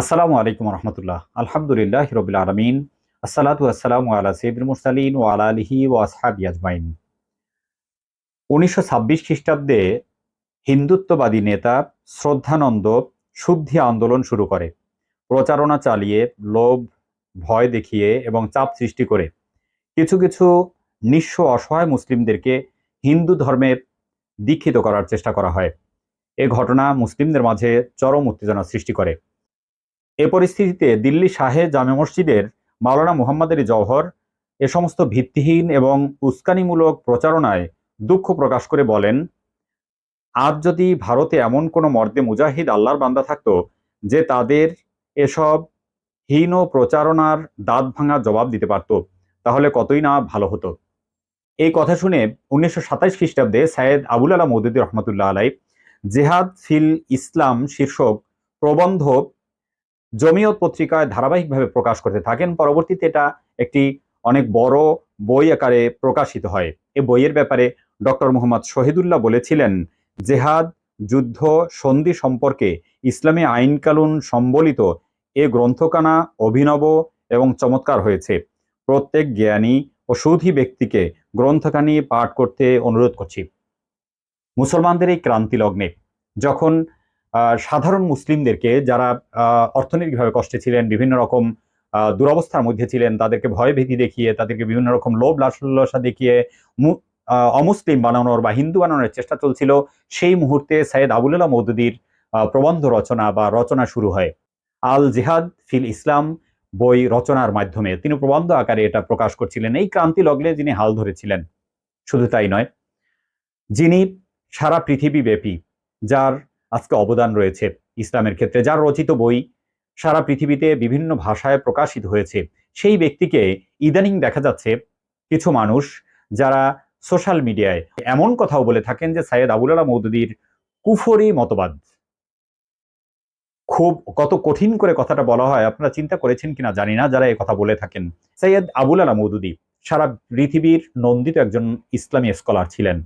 আসসালামু আলাইকুম রহমতুল্লাহ। আলহামদুলিল্লাহ রবিল আলমিন। আসসালাতু আসসালামু আলা সৈয়দুল মুরসালিন ও আলা আলিহি ও আসহাবি আজমাইন। উনিশশো ছাব্বিশ খ্রিস্টাব্দে হিন্দুত্ববাদী নেতা শ্রদ্ধানন্দ শুদ্ধি আন্দোলন শুরু করে। প্রচারণা চালিয়ে লোভ, ভয় দেখিয়ে এবং চাপ সৃষ্টি করে। কিছু কিছু নিঃস্ব অসহায় মুসলিমদেরকে হিন্দু ধর্মে দীক্ষিত করার চেষ্টা করা হয়। এ ঘটনা মুসলিমদের মাঝে চরম উত্তেজনা সৃষ্টি করে। এ পরিস্থিতিতে দিল্লি শাহে জামে মসজিদের মাওলানা মুহাম্মদ আলী জওহর এ সমস্ত ভিত্তিহীন এবং উস্কানিমূলক প্রচারণায় দুঃখ প্রকাশ করে বলেন, আজ যদি ভারতে এমন কোনো মর্দে মুজাহিদ আল্লাহর বান্দা থাকতো যে তাদের এসব হীন প্রচারণার দাঁত ভাঙা জবাব দিতে পারত, তাহলে কতই না ভালো হতো? এই কথা শুনে উনিশশো সাতাইশ খ্রিস্টাব্দে সায়েদ আবুল আলা মৌদুদি রহমতুল্লাহ আলাই জেহাদ ফিল ইসলাম শীর্ষক প্রবন্ধ জমিয়ত পত্রিকায় ধারাবাহিকভাবে প্রকাশ করতে থাকেন। পরবর্তীতে এটা একটি অনেক বড় বই আকারে প্রকাশিত হয়। এই বইয়ের ব্যাপারে ডক্টর মোহাম্মদ শহীদুল্লাহ বলেছিলেন, জেহাদ, যুদ্ধ, সন্ধি সম্পর্কে ইসলামী আইন কানুন সম্বলিত এ গ্রন্থকানা অভিনব এবং চমৎকার হয়েছে। প্রত্যেক জ্ঞানী ও সুধী ব্যক্তিকে গ্রন্থখানি পাঠ করতে অনুরোধ করছি। মুসলমানদের এই ক্রান্তি লগ্নে যখন সাধারণ মুসলিমদেরকে যারা অর্থনৈতিকভাবে কষ্টে ছিলেন, বিভিন্ন রকম দুরবস্থার মধ্যে ছিলেন, তাদেরকে ভয় ভীতি দেখিয়ে, তাদেরকে বিভিন্ন রকম লোভ লাসল্যসা দেখিয়ে অমুসলিম বানানোর বা হিন্দু বানানোর চেষ্টা চলছিল, সেই মুহূর্তে সাইয়েদ আবুল্লাহ মৌদুদির প্রবন্ধ রচনা বা রচনা শুরু হয়। আল জিহাদ ফিল ইসলাম বই রচনার মাধ্যমে। তিনি প্রবন্ধ আকারে এটা প্রকাশ করছিলেন। এই ক্রান্তি লগ্নে যিনি হাল ধরেছিলেন, শুধু তাই নয়, যিনি সারা পৃথিবী ব্যাপী যার আজকে অবদান রয়েছে ইসলামের ক্ষেত্রে। যার রচিত বই সারা পৃথিবীতে বিভিন্ন ভাষায় প্রকাশিত হয়েছে, সেই ব্যক্তিকে ইদানিং দেখা যাচ্ছে কিছু মানুষ যারা সোশ্যাল মিডিয়ায় এমন কথাও বলে থাকেন যে সাইয়েদ আবুল আলা মৌদুদির কুফরি মতবাদ। খুব কত কঠিন করে কথাটা বলা হয়, আপনারা চিন্তা করেছেন কিনা জানি না, যারা এই কথা বলে থাকেন। সৈয়দ আবুল আলা মৌদুদি সারা পৃথিবীর নন্দিত একজন ইসলামী স্কলার ছিলেন।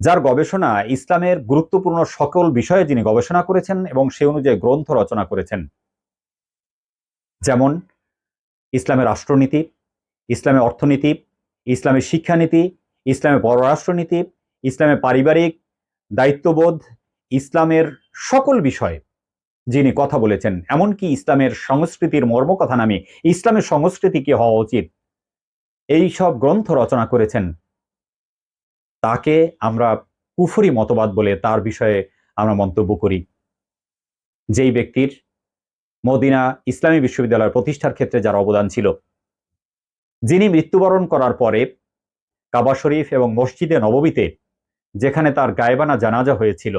যার গবেষণা ইসলামের গুরুত্বপূর্ণ সকল বিষয়ে যিনি গবেষণা করেছেন এবং সে অনুযায়ী গ্রন্থ রচনা করেছেন। যেমন, ইসলামের রাষ্ট্রনীতি, ইসলামের অর্থনীতি, ইসলামের শিক্ষানীতি, ইসলামের পররাষ্ট্রনীতি, ইসলামের পারিবারিক দায়িত্ববোধ, ইসলামের সকল বিষয়ে যিনি কথা বলেছেন। এমনকি ইসলামের সংস্কৃতির মর্মকথা নামে ইসলামের সংস্কৃতি কি হওয়া উচিত? এই সব গ্রন্থ রচনা করেছেন। তাকে আমরা কুফুরি মতবাদ বলে তার বিষয়ে আমরা মন্তব্য করি। যেই ব্যক্তির মদিনা ইসলামী বিশ্ববিদ্যালয় প্রতিষ্ঠার ক্ষেত্রে যার অবদান ছিল, যিনি মৃত্যুবরণ করার পরে কাবা শরীফ এবং মসজিদে নববীতে যেখানে তার গায়েবানা জানাজা হয়েছিল,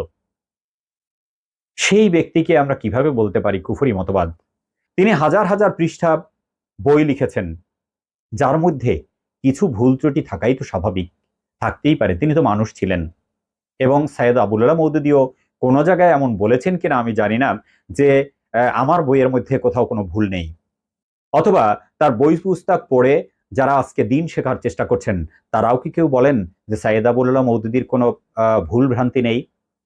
সেই ব্যক্তিকে আমরা কীভাবে বলতে পারি কুফুরি মতবাদ? তিনি হাজার হাজার পৃষ্ঠা বই লিখেছেন, যার মধ্যে কিছু ভুল ত্রুটি থাকাই তো স্বাভাবিক। থাকতেই পারে। তিনি তো মানুষ ছিলেন। এবং সাইদ আবুল্লাহ মৌদুদিও কোনো জায়গায় এমন বলেছেন কিনা আমি জানি না যে আমার বইয়ের মধ্যে কোথাও কোনো ভুল নেই। অথবা তার বই পুস্তক পড়ে যারা আজকে দিন শেখার চেষ্টা করছেন, তারাও কি কেউ বলেন যে সাইদ আবুল্লাহ মৌদুদির কোনো ভুল ভ্রান্তি নেই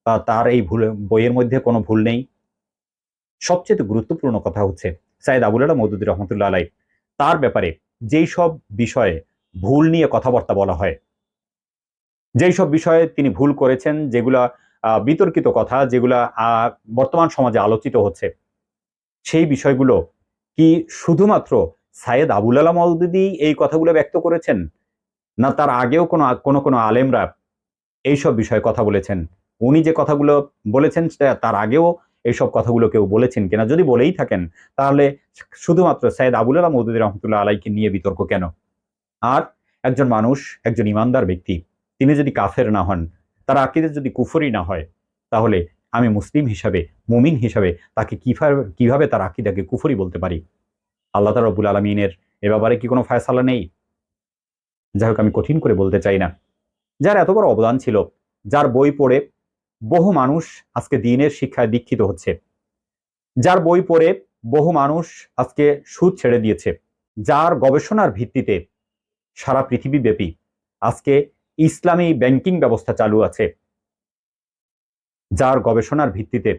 বা তার এই ভুল, বইয়ের মধ্যে কোনো ভুল নেই? সবচেয়ে গুরুত্বপূর্ণ কথা হচ্ছে সাইদ আবুল্লাহ মৌদুদি রহমতুল্লাহ আলাই তার ব্যাপারে যেই সব বিষয়ে ভুল নিয়ে কথাবার্তা বলা হয় যেই সব বিষয়ে তিনি ভুল করেছেন, যেগুলা বিতর্কিত কথা, যেগুলা বর্তমান সমাজে আলোচিত হচ্ছে, সেই বিষয়গুলো কি শুধুমাত্র সাইয়েদ আবুল আলা মৌদুদি এই কথাগুলো ব্যক্ত করেছেন? না তার আগেও কোনো কোনো কোনো আলেমরা এইসব বিষয়ে কথা বলেছেন? উনি যে কথাগুলো বলেছেন তার আগেও এইসব কথাগুলো কেউ বলেছেন কিনা? যদি বলেই থাকেন, তাহলে শুধুমাত্র সাইয়েদ আবুল আলা মৌদুদি রহমতুল্লাহ আলাইকে নিয়ে বিতর্ক কেন? আর একজন মানুষ, একজন ইমানদার ব্যক্তি তিনি যদি কাফের না হন, তার আকিদে যদি কুফরি না হয়, তাহলে আমি মুসলিম হিসাবে, মুমিন হিসাবে তাকে কীভাবে কীভাবে তার আকিদাকে কুফরি বলতে পারি? আল্লাহ তালা রবুল আলমিনের এ ব্যাপারে কি কোনো ফয়সালা নেই? যাই হোক, আমি কঠিন করে বলতে চাই না। যার এত বড় অবদান ছিল, যার বই পড়ে বহু মানুষ আজকে দিনের শিক্ষায় দীক্ষিত হচ্ছে। যার বই পড়ে বহু মানুষ আজকে সুদ ছেড়ে দিয়েছে। যার গবেষণার ভিত্তিতে সারা পৃথিবীব্যাপী আজকে ইসলামী ব্যাংকিং ব্যবস্থা চালু আছে। যার গবেষণার ভিত্তিতে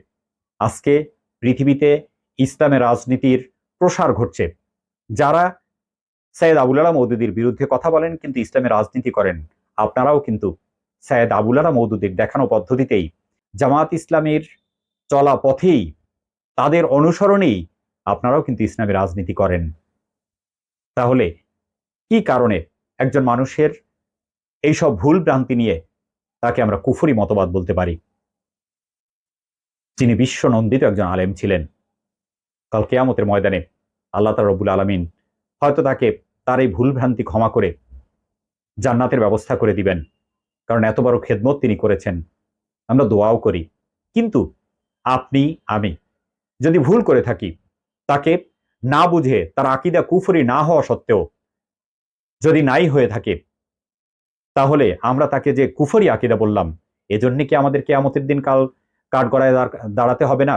আজকে পৃথিবীতে ইসলামের রাজনীতির প্রসার ঘটছে। যারা সৈয়দ আবুল আলা মৌদুদির বিরুদ্ধে কথা বলেন কিন্তু ইসলামের রাজনীতি করেন, আপনারাও কিন্তু সৈয়দ আবুল আলা মৌদুদির দেখানো পদ্ধতিতেই জামাত ইসলামের চলা পথেই, তাদের অনুসরণেই আপনারাও কিন্তু ইসলামের রাজনীতি করেন। তাহলে কি কারণে একজন মানুষের এইসব ভুল ভ্রান্তি নিয়ে তাকে আমরা কুফুরি মতবাদ বলতে পারি। যিনি বিশ্বনন্দিত একজন আলেম ছিলেন। কাল কেয়ামতের ময়দানে আল্লাহ তার রবুল আলমিন হয়তো তাকে তার এই ভুল ভ্রান্তি ক্ষমা করে জান্নাতের ব্যবস্থা করে দিবেন। কারণ এত বড় খেদমত তিনি করেছেন। আমরা দোয়াও করি। কিন্তু আপনি, আমি যদি ভুল করে থাকি, তাকে না বুঝে তার আকিদা কুফরি না হওয়া সত্ত্বেও যদি নাই হয়ে থাকে তাহলে আমরা তাকে যে কুফরি আকিদা বললাম, এজন্য কি আমাদের কেয়ামতের দিন কাল কাঠ গড়ায় দাঁড়াতে হবে না?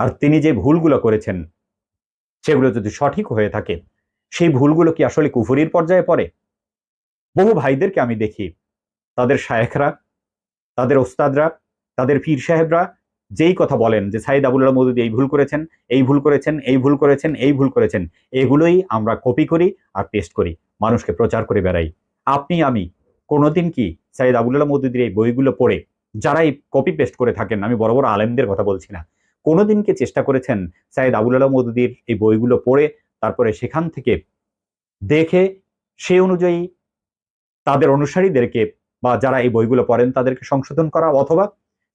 আর তিনি যে ভুলগুলো করেছেন, সেগুলো যদি সঠিক হয়ে থাকে, সেই ভুলগুলো কি আসলে কুফরির পর্যায়ে পড়ে? বহু ভাইদেরকে আমি দেখি, তাদের শায়েখরা, তাদের ওস্তাদরা, তাদের পীর সাহেবরা যেই কথা বলেন যে সাইদ আবুল্লাহ মদুদি এই ভুল করেছেন, এই ভুল করেছেন, এই ভুল করেছেন, এই ভুল করেছেন, এগুলোই আমরা কপি করি আর পেস্ট করি, মানুষকে প্রচার করে বেড়াই। আপনি, আমি কোনোদিন কি সাইদ আবুল্লাহ মদুদির এই বইগুলো পড়ে যারা এই কপি পেস্ট করে থাকেন, আমি বড় বড় আলেমদের কথা বলছি না, কোনোদিন কি চেষ্টা করেছেন সাইদ আবুল্লাহ মদুদির এই বইগুলো পড়ে তারপরে সেখান থেকে দেখে সে অনুযায়ী তাদের অনুসারীদেরকে বা যারা এই বইগুলো পড়েন তাদেরকে সংশোধন করা অথবা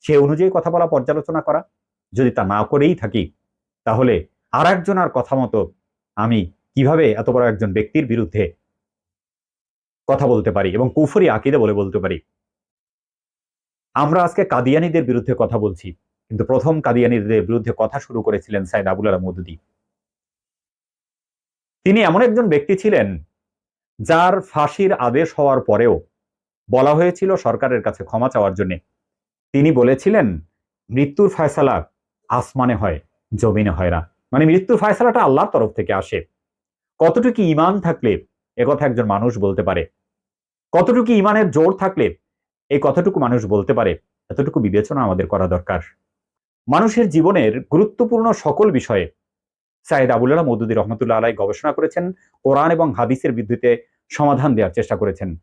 সে অনুযায়ী কথা বলা পর্যালোচনা করা? যদি তা না করেই থাকি, তাহলে আর একজনের কথা মতো আমি কীভাবে এত বড় একজন ব্যক্তির বিরুদ্ধে কথা বলতে পারি এবং কুফরি আকিদে বলে বলতে পারি। আমরা আজকে কাদিয়ানিদের বিরুদ্ধে কথা বলছি, কিন্তু প্রথম কাদিয়ানিদের বিরুদ্ধে কথা শুরু করেছিলেন সাইদ আবুল আলা মদুদি। তিনি এমন একজন ব্যক্তি ছিলেন, যার ফাঁসির আদেশ হওয়ার পরেও বলা হয়েছিল সরকারের কাছে ক্ষমা চাওয়ার জন্য। তিনি বলেছিলেন, মৃত্যুর ফয়সালা আসমানে হয়, জমিনে হয় না। মানে মৃত্যুর ফয়সালাটা আল্লাহর তরফ থেকে আসে। কতটুকু ইমান থাকলে একথা একজন মানুষ বলতে পারে? কতটুকু ইমানের জোর থাকলে এই কথাটুকু মানুষ বলতে পারে? এতটুকু বিবেচনা আমাদের করা দরকার। মানুষের জীবনের গুরুত্বপূর্ণ সকল বিষয়ে সাইদ আবুল্লাহ মদুদি রহমতুল্লাহ আলাই গবেষণা করেছেন, কোরআন এবং হাদিসের বিদ্যুতে সমাধান দেওয়ার চেষ্টা করেছেন।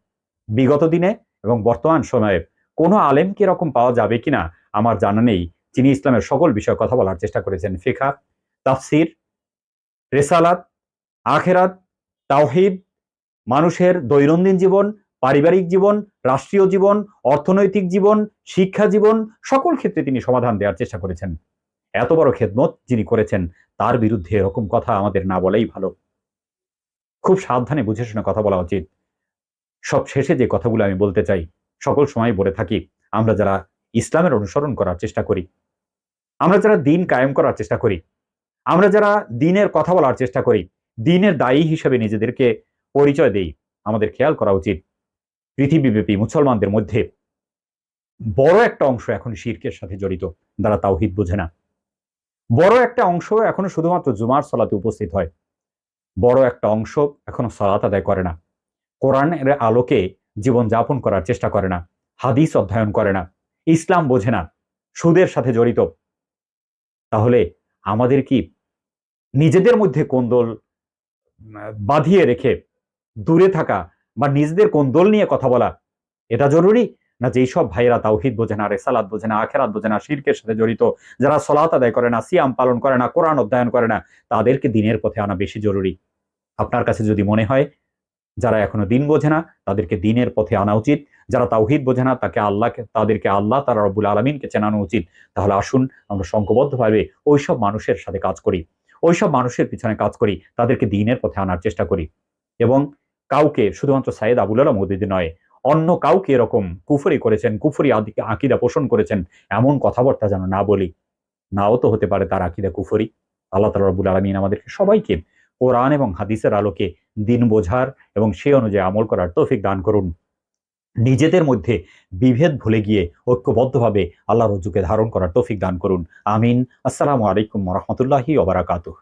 বিগত দিনে এবং বর্তমান সময়ে কোনো আলেমকে এরকম পাওয়া যাবে কিনা আমার জানা নেই। যিনি ইসলামের সকল বিষয়ে কথা বলার চেষ্টা করেছেন ফিখা তাফসির, রেসালাত, আখেরাত, তাওহিদ, মানুষের দৈনন্দিন জীবন পারিবারিক জীবন, রাষ্ট্রীয় জীবন, অর্থনৈতিক জীবন, শিক্ষা জীবন, সকল ক্ষেত্রে তিনি সমাধান দেওয়ার চেষ্টা করেছেন। এত বড় খেদমত যিনি করেছেন, তার বিরুদ্ধে এরকম কথা আমাদের না বলাই ভালো। খুব সাবধানে বুঝে শুনে কথা বলা উচিত। সব শেষে যে কথাগুলো আমি বলতে চাই, সকল সময় বলে থাকি, আমরা যারা ইসলামের অনুসরণ করার চেষ্টা করি, আমরা যারা দিন কায়েম করার চেষ্টা করি, আমরা যারা দিনের কথা বলার চেষ্টা করি, দিনের দায়ী হিসেবে নিজেদেরকে পরিচয় দেই, আমাদের খেয়াল করা উচিত পৃথিবীব্যাপী মুসলমানদের মধ্যে বড় একটা অংশ এখন শির্কের সাথে জড়িত, যারা তাওহিদ বোঝে না। বড় একটা অংশ এখনও শুধুমাত্র জুমার সলাতে উপস্থিত হয়। বড় একটা অংশ এখনও সলাত আদায় করে না। কোরআনের আলোকে জীবন যাপন করার চেষ্টা করে না। হাদিস অধ্যয়ন করে না। ইসলাম বোঝে না। সুদের সাথে জড়িত। তাহলে আমাদের কি নিজেদের মধ্যে কোন্দল বাঁধিয়ে রেখে দূরে থাকা বা নিজেদের কোন্দল নিয়ে কথা বলা, এটা জরুরি? না যেই সব ভাইয়েরা তাওহিদ বোঝে না, রেসালাত বোঝে না, আখেরাত বোঝে না, শিরকের সাথে জড়িত, যারা সলাত আদায় করে না, সিয়াম পালন করে না, কোরআন অধ্যয়ন করে না, তাদেরকে দিনের পথে আনা বেশি জরুরি। আপনার কাছে যদি মনে হয়, যারা এখনও দিন বোঝে না, তাদেরকে দিনের পথে আনা উচিত। যারা তাওহিদ বোঝে না, তাকে আল্লাহকে, তাদেরকে আল্লাহ তারা রব্বুল আলমিনকে চেনানো উচিত। তাহলে আসুন, আমরা সংঘবদ্ধভাবে ওইসব মানুষের সাথে কাজ করি। ওইসব মানুষের পিছনে কাজ করি, তাদেরকে দিনের পথে আনার চেষ্টা করি। এবং কাউকে, শুধুমাত্র আবুল আলম মোদিদি নয়, অন্য কাউকে এরকম কুফরি করেছেন, কুফরি আকিদা পোষণ করেছেন, এমন কথাবার্তা যেন না বলি, নাও তো হতে পারে তার আকিদা কুফরি। আল্লাহ তালা রবুল আলমিন আমাদেরকে সবাইকে কোরআন এবং হাদিসের আলোকে দিন বোঝার এবং সে অনুযায়ী আমল করার তৌফিক দান করুন। নিজেদের মধ্যে বিভেদ ভুলে গিয়ে ঐক্যবদ্ধভাবে আল্লাহ রজ্জুকে ধারণ করার তৌফিক দান করুন। আমিন। আসসালামু আলাইকুম রহমতুল্লাহি ওবরাকাতুহ